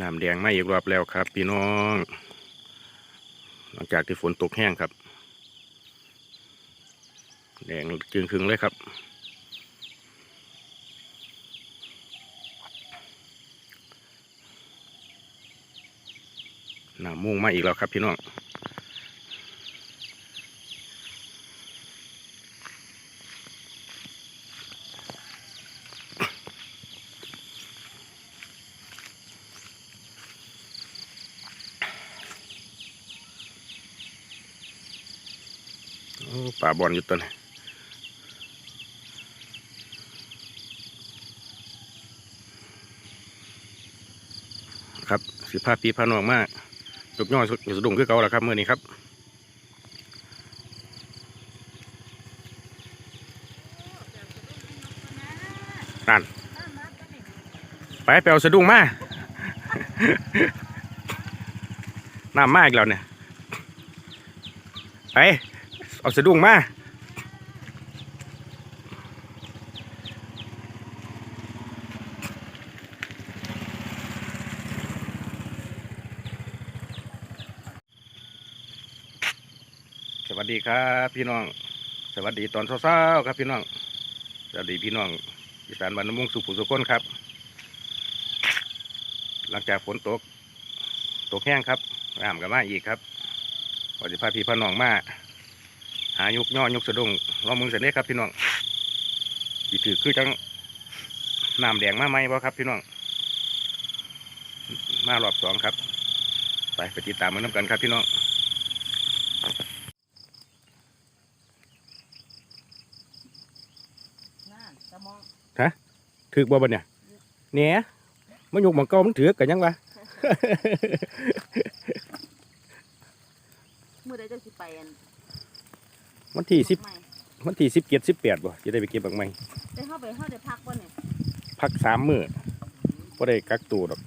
น้ำแดงมาอีกรอบแล้วครับ พี่น้อง หลังจากที่ฝนตกแห้งครับ แดงจึงคึงเลยครับ น้ำมุ่งมาอีกแล้วครับพี่น้อง โอ้ ป่าบอลอยู่ตัวนี้ครับสิพาปีพานองมากยกย่อสุดสะดุ้งคือเก่าแล้วครับเมื่อนี้ครับนั่นไปไปเอาสะดุ้งมาน้ำมากแล้วเนี่ยไป เอาสะดุ้งมาสวัสดีครับพี่น้อง สวัสดีตอนเช้าๆครับพี่น้อง สวัสดีพี่น้องอีสานบ้านมุ่งสุขุสุขนครับ หลังจากฝนตก ตกแห้งครับน้ำกับมาอีกครับพอจะพาพี่พาน้องมา หายุกย่อยุกสะดุ้งลองมึงเสร็จเลยครับพี่น้องจีถือคือจังน้ำแดงมาไหมบ่ครับพี่น้องมารอบสองครับ ไปไปติดตามมันน้ำกันครับพี่น้องนั่นจะถือบ่บ่เนี่ยเนี่ยมันยุกมังก่ามันถือกันยังวะมือใดเจะสิไปอัน วันที่สิบไม่วันที่สิบเจ็ดสิบแปดบ่จะได้ไปเก็บบักไม้ได้เข้าไปเข้าได้พักบ่เนี่ยพักสามมื้อบ่ได้กักตัวดอก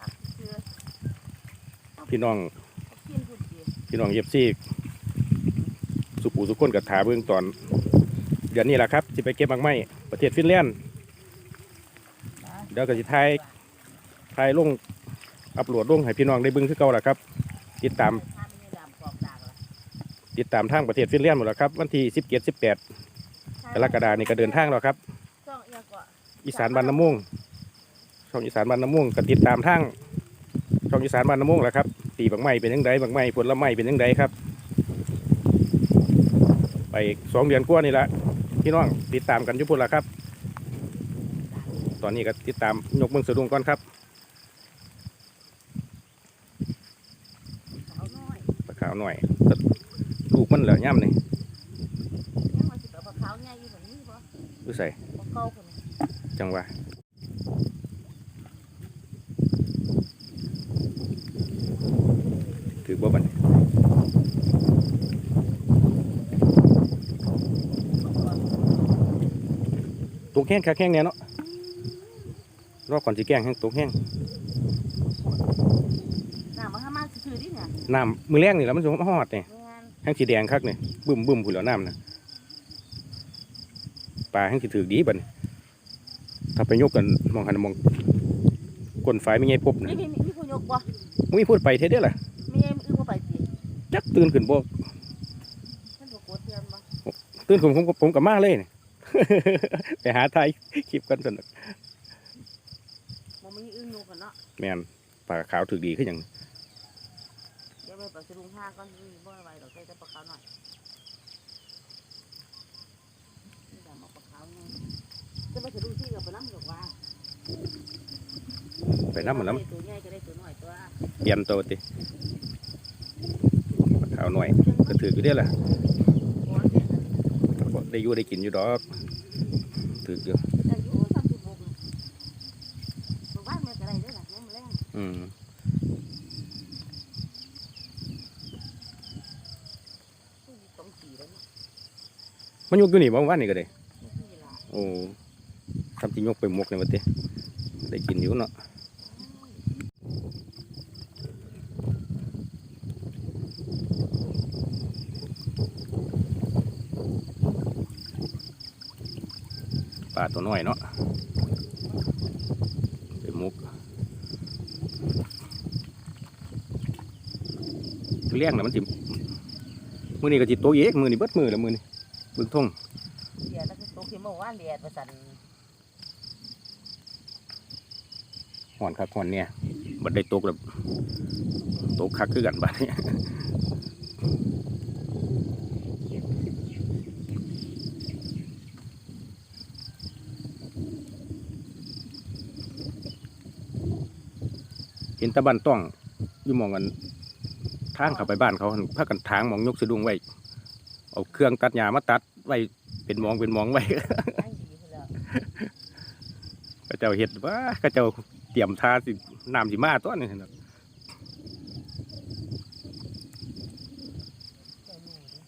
พักคือพี่น้องกินพูดดีพี่น้องเย็บซี่สุปูสุกคนกับถาเบื้องตอน เดือนนี้แหละครับจะไปเก็บบักไม้ประเทศฟินแลนด์เดี๋ยวก็จะถ่ายถ่ายลงอัปโหลดลงให้พี่น้องได้เบิ่งคือเก่าแหละครับ ติดตาม ติดตามทางประเทศฟินแลนด์หมดแล้วครับ วันที่สิบเจ็ดสิบแปดกรกฎานี่ก็เดินทางแล้วครับ ช่องเอียงกว่าอีสานบ้านน้ำม่วงช่องอีสานบ้านน้ำม่วงก็ติดตามทางช่องอีสานบ้านน้ำม่วงแหละครับตีบักไม้เป็นยังไงบักไม้ผลไม้เป็นยังไงครับ ไปสองเดือนกว่านี่แหละพี่น้องติดตามกันอยุพุ่นละครับ ตอนนี้ก็ติดตามยกเมืองสะดุงก่อนครับสาวน้อย ปลาขาวหน่อยก็ลูก มันเหลือย่ำนี่ยังมาสิเอาปลาขาวใหญ่อยู่แบบนี้บ่ดูใส่ปลาเก่าคนนี้จังหวะถือบ่บัดนตกแห้งคักแห้งเนี่ยเนาะรอบก่อนสิแกล้งแห้งตกแห้งน้ำมาห้ามาซื่อๆดิเนี่ยน้ำมือแรงนี่แหล้วมันสิฮอดเนี่ย แม่นแห้งสีแดงคักเนี่ยบึ้มบึ้มผุนแล้วน้ำนะปลาแห้งสิถือดีบัดนถ้าไปยกกันมองหันมองก้นฝายไม่ไงพบนะนี่มีมีผู้ยกบ่มึงพูดไปเท่เด้อล่ะมีเอ็มอื้อบ่ไปสิจักตื่นขึ้นบ่ท่านบ่กดเตือนบ่ตื่นขึ้นผมก็ผมกับมาเลยนี่ไปหาไทยคลิปกันสนุกบ่มีอื้ออยู่กันเนาะแมนปลาขาวถือดีขึ้นอหย่าง เดี๋ยวไปปลาสะดุงห้าก่อนสิบ่ไหวดอกใส่แต่ปลาขาวหน่อยนี่ดำเอาปลาขาวไงจะไปสะดุงที่กับปลาน้ำดอกว่าไปน้ำมันน้ตัวใหญ่ก็ได้ตัวน้อยตัวำเปลี่ยนตัวติปลาขาวหน่อยก็ถืออยู่เด้อล่ะบ่ได้อยู่ได้กินอยู่ดอกถืออยู่ มันยกอยู่นี่บ้างวันนี้ก็ได้โอ้ทำทีงยกไปหมกเนี่วันเตะได้กินอยู่เนาะปลาตัวน้อยเนาะไปมุกเลี้ยงแล้วมันจิมือนี่ก็จิตโตเยะมือนี่เบิดมือแล้วมือนี่ เบิ่งทงเดี๋ยวแล้วก็ตกที่เมื่อวานเดียดประสันห่อนคักห่อนเนี่ยบัดได้ตกแล้วตกคักคือกันบัดนี้เห็นตะบันต้องอยู่หมองกันทางเข้าไปบ้านเขาหั่นพากันทางหมองยกสะดุ้งไว้ เอาเครื่องตัดหญ้ามาตัดไว้เป็นหมองเป็นหมองไว้ยังดีขึ้นแล้วก็เจ้าเห็ดว่าก็เจ้าเตรียมทาสิน้ำสิมาตัวนี้นะเจ้าหนูดิ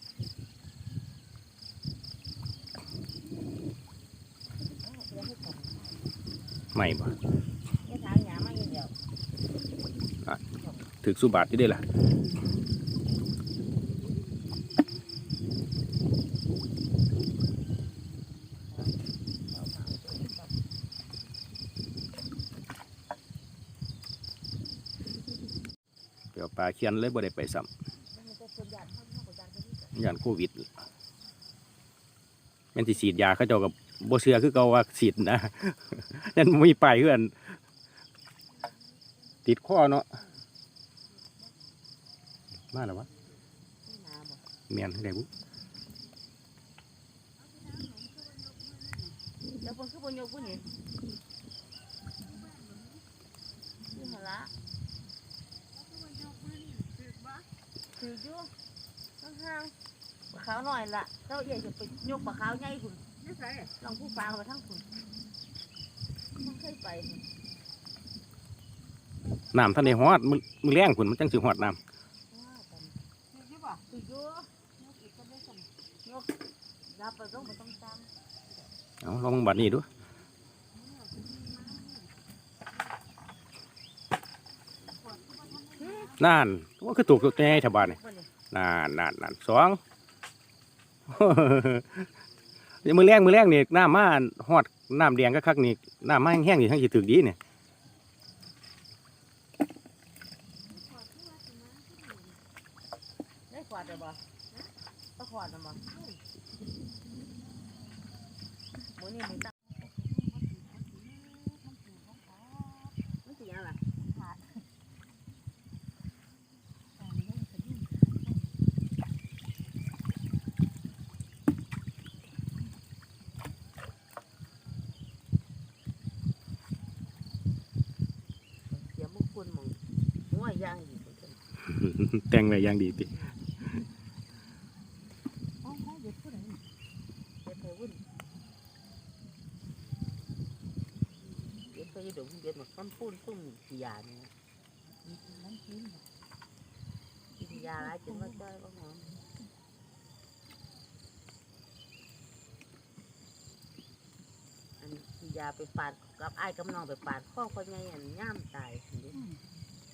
เอาเดี๋ยวให้ก่อนไม่บ่แค่ทางหยามาอย่างเดียวถึกสุบาทที่ได้ล่ะ เอาทางตัวนี้ก่อน เดี๋ยวปลาเคียนเลยบ่ได้ไปซ้แล้วมันจะส่วนใหญ่ข้างนอกกว่าจานตัวนี้ก่อนำย่านโควิดแม่นสิฉีดยาเขาเจ้ากับบ่เชื่อคือเก่าว่าฉีดนะนั่นมีป้ายคืออันติดข้อเนาะมาแล้ววะนี่น้ำบ่เมียนได้บุแล้วคนคือบนยกผู้นี่นี่หนละ ถืออยู่ห่างๆปลาขาวหน่อยละเจ้าใหญ่จะไปยกปลาขาวใหญ่คุณไม่ใช่ลองผู้ปลาไปทั้งคุณมันเคยไปพุ่นน้ำท่านได้ฮอดมือมือแรงพุ่นมันจังสิฮอดน้ว่ากันถืออยู่ป่ะถืออยู่ยกอีกก็ได้สั่นยกรับไปต้องไปต้องตามำเอาลองบัดนี้ดู นั่นว่าคือถูกตัวแน่ชาวบ้านนี่นนี้นานนนนานสองมือแรงมือแรงนี่น้ำมาฮอดน้ำแดงก็คักนี่น้ำมาแห้งๆนี่ทั้งสิถึกดีเนี่ยได้ขวดเลยบ่ก็ขวดนะบ่หมูนี่มีนสิยังล่ะขาด เสียมุกคุณมึงหัวย่างอยู่คน แต่งไว้อย่างดีติอ๋อเด็กผู้ใดเด็กเคยวุ่นเด็กเคยเดี๋ยวเด็กมาค้นพูนซุ่มกี่ยาเนี่ยน้ำกินกินยาอะไรจนว่าจ้อยบ้างหรออันกินยาไปปาดกับไอ้ายกับน้องไปปาดข้อคนไงอันย่ามตายเด็ก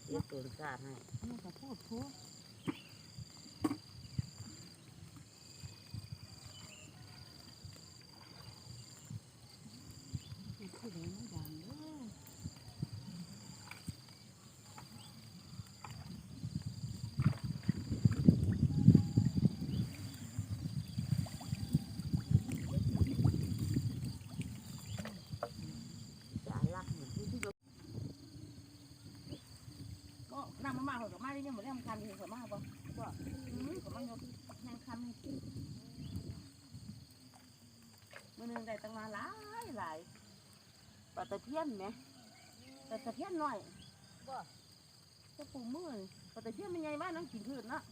เด็กตัวชาติให้นี่ก็พูดพูดพูดเองไม่ดังเด้อ จาลักเหมือนที่ที่ก็นำ มามาหัวกับมาได้ยังหมดแล้วมันคันเห็นหัวมาบ่ก็อืมก็มันยกแห้งคันให้กินมือหนึงได้ตั้งมาหลายหลายปลาตะเพียนไหมปลาตะเพียนหน่อยบ่จะปูมือปลาตะเพียนมันใหญ่บ้านนั่งกินพืชเนาะ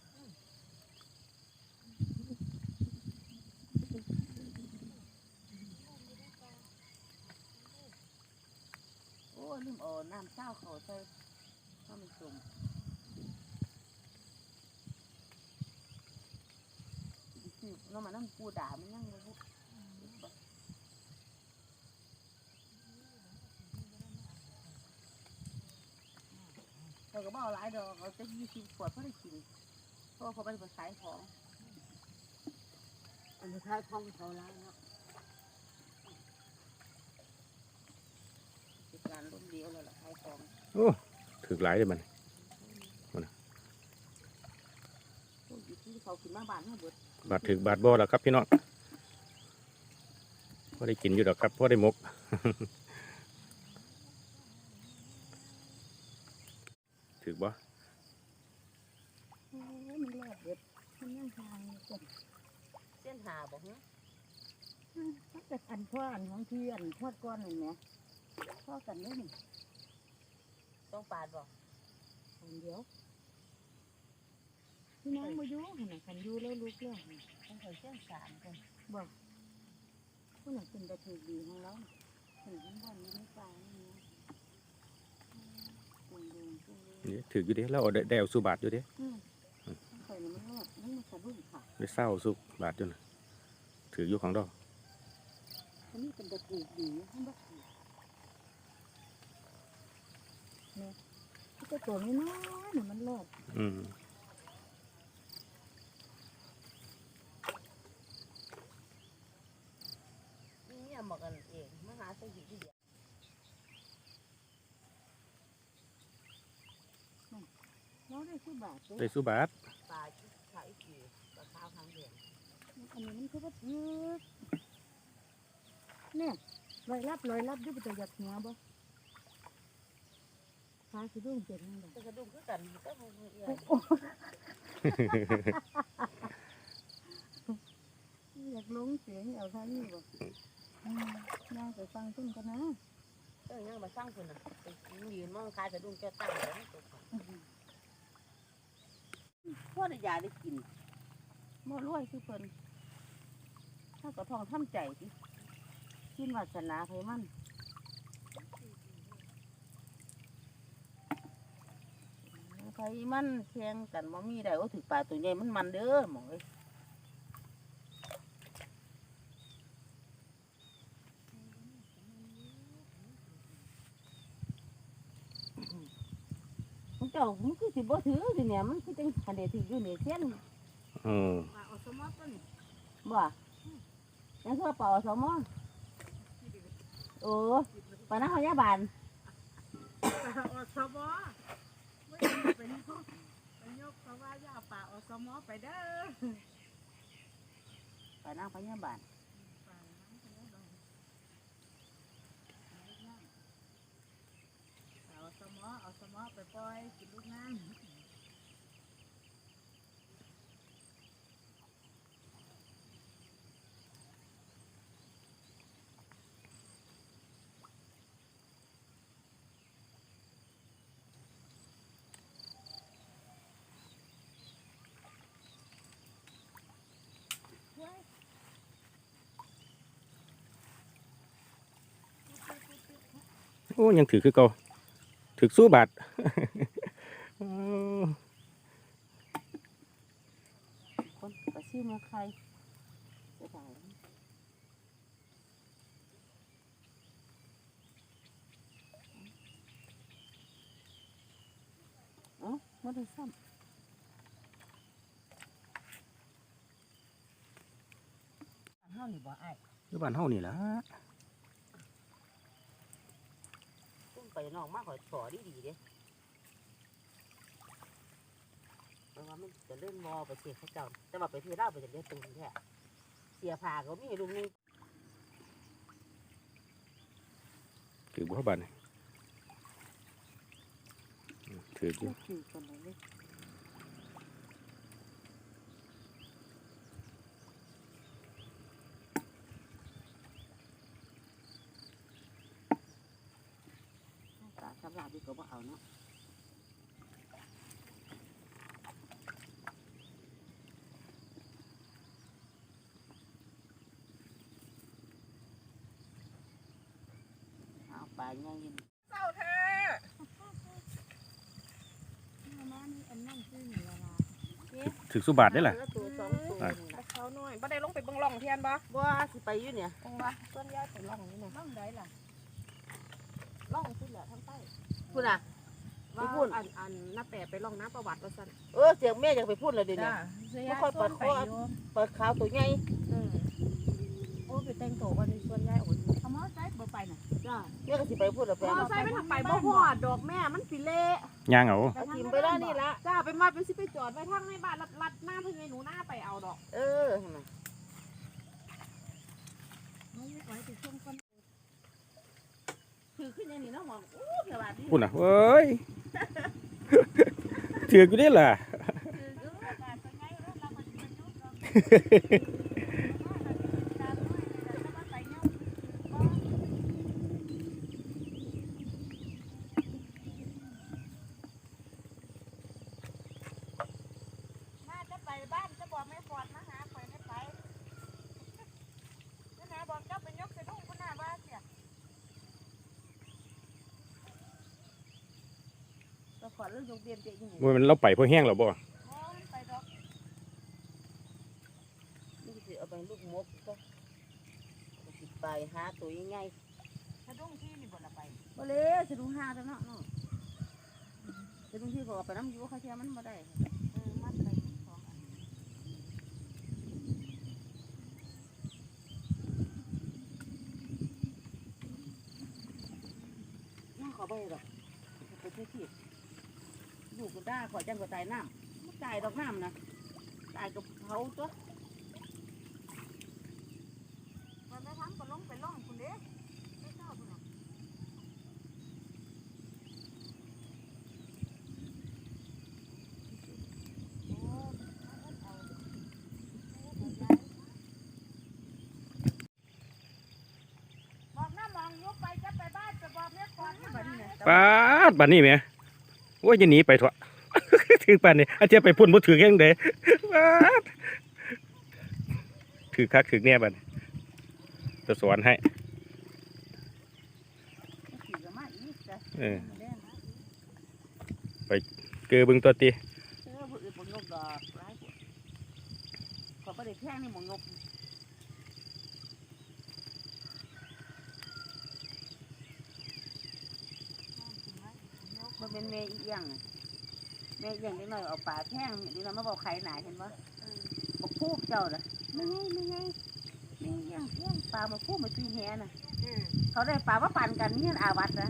โอ้ลืมเอาน้ำเจ้าเขาใส่ ข้าวมันสุ่มคือน้องมานั่งปูด่ามันยังบ่รู้เราก็บอาหลายดอกเอาจะยี่สิบขวดเพื่อได้กินเพราะว่าเขาไปขายของอันนี้ท้ายคล้องเขาแล้วเนาะกิจการรุ่นเดียวเลยล่ะขายของ ถึกหลายเลยมันมาบ้านเฮาเบิดบาดถึกบาดบ่แล้วครับพี่น้องพอได้กินอยู่ดอกครับพอได้มกถึกบ่โอ้ยมันรอดเด็ดมันยังทางอกเส้นหาบ่ฮะถ้าเกิดอันพ่ออันของพี่อันทอดก้อนนี่แหมพ่อกันเลยนี่ ต้องปาดบ่คนเดียวพี่น้องมาอยู่หั่นน่ะคันอยู่แล้วลูกแล้วหั่นต้องเคยเส้นสามกันบอกผู้หลังเป็นตะถือดีของเราถึงข้างบนนี้ไม่ปลานี่นะอืมจุ่มดูจุ่มดูนี่ถึกอยู่เด้แล้วเอาได้ได้เอาสู่บาทอยู่เด้อืมใส่น้ำมันรอดมันมาสะดุ้งค่ะได้เศร้าสู่บาทอยู่นะถืออยู่ของดอกอันนี้เป็นตะถือดีข้างบ้าน เนี่ยก็ตัวน้อยๆน่ะมันรอดอืมนี่เนี่ยบอกกันเองมหาสยิที่เดียวเราได้ซื้บาทเลยได้สู่บาทปลาที่ขายกี่ปลาข้าวทางเดือนอันนี้มันคือว่ายืดเนี่ยลอยรับลอยรับอยุบตัวหยัดหัวบ่ ขาสิดุ้งเป็นยังไงจะกระดุมคือกันก็คงเอื้อโอ้โหอยากลงเสียงเอาท่านี้บ่อืมย่างไปฟังต้นกันนะเออยังมาสร้างคนน่ะไปยืนมองคายกระดุมแก้ตั้งแล้วตกพ่อได้ยาได้กินบ่รวยคือเพิ่นถ้าก็ทองทำใจสิกินวาสนาไผมัน ไผมันแข่งกันบ่มีได้โอ้ถือปลาตัวใหญ่มันมันเด้อหมองเอ้ยมันเจ้ามันคือสิบ่ถือสิเนี่ยมันคือจังคันเดถืออยู่นี่เส้นอืมปลาอสมอต้นบ่ยังคือปอสมอโอ้ปานาพยาบาลปลาอสมอ ไป็นพวกเป็นยกเพราะว่าย่าป่าอสมอไปเด้อปนาพยาบาลปลาน้ำไปแล้วบ้างปลาอสมออสมอไปปล่อยกินลูกน้ำ ยังถือคือเก่าถือสู้บาทอืมคนกระซี่มาใครจะได้เอ้าไม่ได้ซ้ำเฮานี่บ่อ้ายอยู่บ้านเฮานี่ล่ะ ตุ้มไปน้องมาขอยสอดีๆเด้เพราะว่ามันจะเล่นมอไปเสียเขาเจ้าแต่ว่าไปเทราไปจะเรียกตรงแค่เสียผ่าก็มีลุงนึงถือบ่บ้านนี่อืมถือบัว ก็คือกันเลย ตาสำหรับ ดีก็บ่เอาเนาะเอาปลาใหญ่ยินเศร้าแท้มานี่อันนั่งซื้อหนีละลาถือสู้บาทได้ล่ะแล้วตัวสองตัวอะนี่ปนะเขาหน่อยบ่ได้ลงไปเบิ่งร่องเทียนบ่บ่สิไปอยู่เนี่ยลงบ่ส่วนยายไปร่องนี่น่ะบ้างได้ล่ะร่องขึ้นแหละทางใต้ พูดน่ะไปว่าพูด อันอันนับแต่ไปร่องน้ำประวัติว่าซั่นเออเสียงแม่อยากไปพูดเลยเดี๋ยวนี้ จ้าเสียบ่ค่อยเปิดไปข้ออยู่เปิดขาวตัวใหญ่อืมโอ้ไปแต่งตัววันนี้ส่วนยายโอ้ยเอามาใส่บ่ไปน่ะจ้าแม่ก็สิไปพูดแล้วไปมอเอาไซค์มันทำไปบ่พอดดอกแม่มันสิเละย่างเอาเอาทิมไปแล้วนี่ละจ้าไปมาเป็นสิไปจอดไว้ทางในบ้านลัดลัดหน้าเพื่อนหนูหน้าไปเอาดอกเออเห็นไหม น้องไม่ไหวติดช่วงคน คือขึ้นอย่างนี้เนาะหมออู้สวัสดีพูดนะเอ้ยถือกอยู่นี่ล่ะคือเออการไปไงรถเรามันเป็นจุดเราตามด้วยแล้วก็ไปเนาะน่าจะไปบ้านจะบอกแม่ฟอดมาหาไปไม่ไปนั่นนะบอกเจ้าไปยกสะดุ้งคุณหน้าบ้านเสียเราขอเรื่องยกเบียนเจ๊ยังไง ว่ามันเราไปเพราะแห้งแล้วบ่อ๋อมันไปดอกนี่สิเอาไปลูกมกก็เอาสิไปหาตัวยังไงสะดุ้งที่นี่บ่ละไปบ่เลยสะดุ้งหาแล้วเนาะเนาะสะดุ้งที่ก็เอาไปน้ำอยูเขาเทียมันบ่ได้เออมัดไปสองอันน่าขอไปหรอกไปเที่ยวที่ อยู่ก็ได้ขอจังก็ตายน้ำไม่ตายดอกน้ำนะตายกับเขาตัวมันไม่ทั้งก็ลงไปล่องคุณเด้ไม่ชอบคุณหรอกบอกน้ำมองยกไปจะไปบ้านจะบอกแม่ก่อนแบบนี้นะปาดบัดนี้แหม่โอ้ยจะหนีไปเถอะ ถือปานนี้อาจจะไปพุ่นบ่ถือแค่งเด้ถือคักถือแน่บัดนี้จะสอนให้ขี่กับมาอีกจ้ะเออแดงนะเกลือบึงตัวตีขอประเดี๋ยวแท่งนี่หมองยกมันเป็นเมย์อีกอย่าง น่ะเมย์อีกอย่างนิดหน่อยเอาป่าแท่งนี่เรามาบอกใครหนาเห็นปะบอกพูบเจ้าน่ะไม่ไงไม่ไงไม่ไงอย่างแท่งปลามาพูบมาตีแหน่ะเขาได้ปลามาปั่นกันนี่อาวัดนะ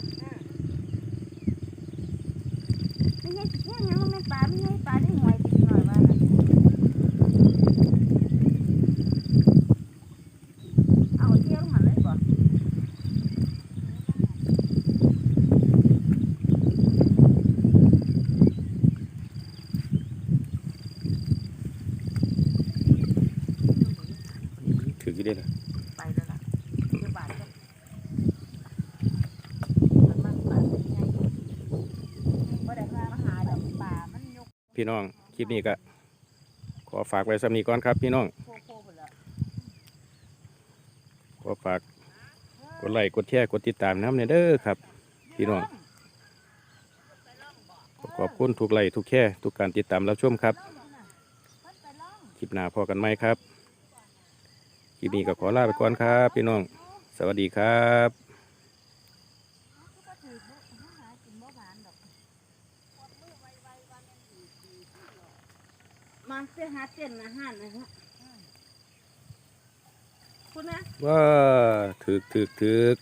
ไม่ใช่แค่ยังไม่ปลาไม่ใช่ปลาที่หวยตีหน่อยว่านะเอาเที่ยวมาเลยบ่ ถือกี่ได้ล่ะ ไปแล้วล่ะเดี๋ยวบาทก็มันมันปลาเป็นไงบ่ได้มาหาดอกปลามันยก พี่น้อง คลิปนี้ก็ ขอฝากไว้สำนีก่อนครับพี่น้อง ขอฝากกดไลค์กดแชร์กดติดตามน้ำเนเด้อครับ พี่น้องขอขอบคุณทุกไลค์ทุกแชร์ทุกการติดตามรับชมครับ คลิปหน้าพอกันไหมครับ คลิปนี้ก็ขอลาไปก่อนครับ พี่น้อง สวัสดีครับ มาเสีย หาเต้นอาหารนะฮะคุณนะ ว่าถึกถึกถึก